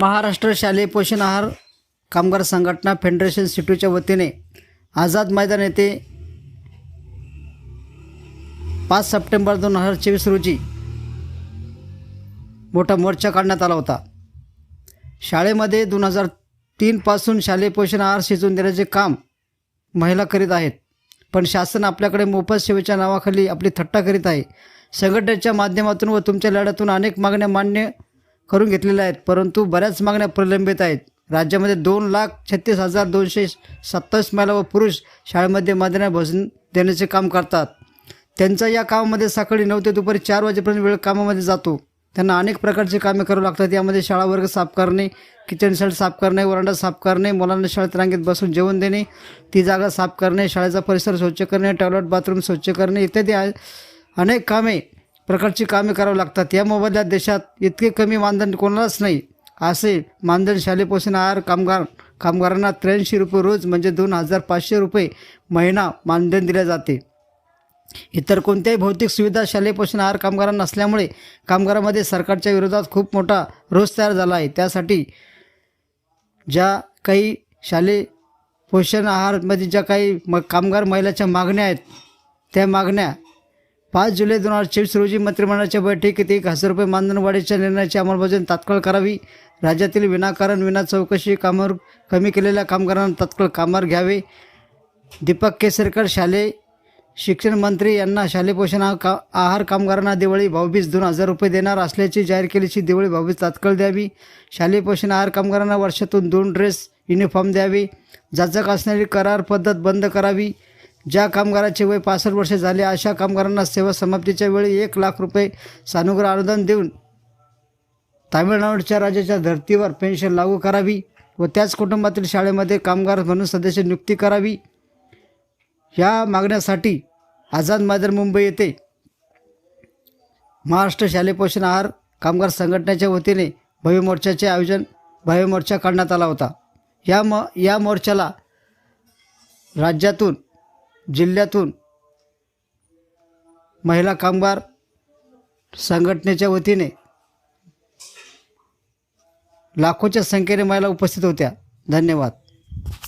महाराष्ट्र शालेय पोषण आहार कामगार संघटना फेडरेशन सिटूच्या वतीने आझाद मैदान येथे पाच सप्टेंबर दोन हजार चोवीस रोजी मोठा मोर्चा काढण्यात आला होता. शाळेमध्ये दोन हजार तीनपासून शालेय पोषण आहार शिजवून देण्याचे काम महिला करीत आहेत. पण शासन आपल्याकडे मोफत सेवेच्या नावाखाली आपली थट्टा करीत आहे. संघटनेच्या माध्यमातून व तुमच्या लढ्यातून अनेक मागण्या मान्य करून घेतलेल्या आहेत. परंतु बऱ्याच मागण्या प्रलंबित आहेत. राज्यामध्ये दोन लाख छत्तीस हजार दोनशे सत्तावीस महिला व पुरुष शाळेमध्ये मध्यान्ह भोजन देण्याचे काम करतात. त्यांचा या कामामध्ये सकाळी नऊ ते दुपारी चार वाजेपर्यंत वेळ कामामध्ये जातो. त्यांना अनेक प्रकारची कामे करावी लागतात. यामध्ये शाळा वर्ग साफ करणे किचन शेड साफ करणे वरांडा साफ करणे मुलांना शाळेत रांगेत बसून जेवण देणे ती जागा साफ करणे शाळेचा परिसर स्वच्छ करणे टॉयलेट बाथरूम स्वच्छ करणे इत्यादी अनेक कामे प्रकारची कामे करावी लागतात. या मोबदल्यात देशात इतके कमी मानधन कोणालाच नाही असे मानधन शालेय पोषण आहार कामगार कामगारांना त्र्याऐंशी रुपये रोज म्हणजे दोन हजार पाचशे रुपये महिना मानधन दिले जाते. इतर कोणत्याही भौतिक सुविधा शालेय पोषण आहार कामगारांना नसल्यामुळे कामगारामध्ये सरकारच्या विरोधात खूप मोठा रोष तयार झाला आहे. त्यासाठी ज्या काही शालेय पोषण आहारमध्ये ज्या काही म कामगार महिलाच्या मागण्या आहेत त्या मागण्या पाच जुलै दोन हजार चोवीस रोजी मंत्रिमंडळाच्या बैठकीत एक हजार रुपये मानधनवाढीच्या निर्णयाची अंमलबजावणी तात्काळ करावी. राज्यातील विनाकारण विना चौकशी कामावर कमी केलेल्या कामगारांना तात्काळ कामावर घ्यावे. दीपक केसरकर शालेय शिक्षण मंत्री यांना शालेय पोषण आहार का आहार कामगारांना दिवाळी भाऊबीज दोन हजार रुपये देणार असल्याची जाहीर केल्याची दिवाळी भाऊबीज तात्काळ द्यावी. शालेय पोषण आहार कामगारांना वर्षातून दोन ड्रेस युनिफॉर्म द्यावे. जाचक असणारी करार पद्धत बंद करावी. ज्या कामगाराचे वय पासष्ट वर्षे झाले अशा कामगारांना सेवा समाप्तीच्या वेळी एक लाख रुपये सानुग्रह अनुदान देऊन तामिळनाडूच्या राज्याच्या धर्तीवर पेन्शन लागू करावी व त्याच कुटुंबातील शाळेमध्ये कामगार म्हणून सदस्य नियुक्ती करावी. या मागण्यासाठी आझाद मैदान मुंबई येथे महाराष्ट्र शालेय पोषण आहार कामगार संघटनेच्या वतीने भव्य मोर्चाचे आयोजन भव्य मोर्चा काढण्यात आला होता. या म या मोर्चाला राज्यातून जिल्ह्यातून महिला कामगार संघटनेच्या वतीने लाखोच्या संख्येने महिला उपस्थित होत्या. धन्यवाद.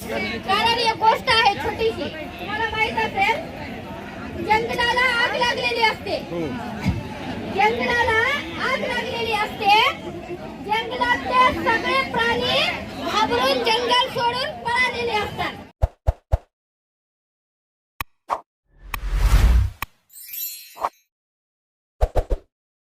कारण एक गोष्ट आहे छोटीशी. तुम्हाला माहीत असेल जंगलाला आग लागलेली असते. जंगलाला आग लागलेली असते. जंगलातले सगळे प्राणी घाबरून जंगल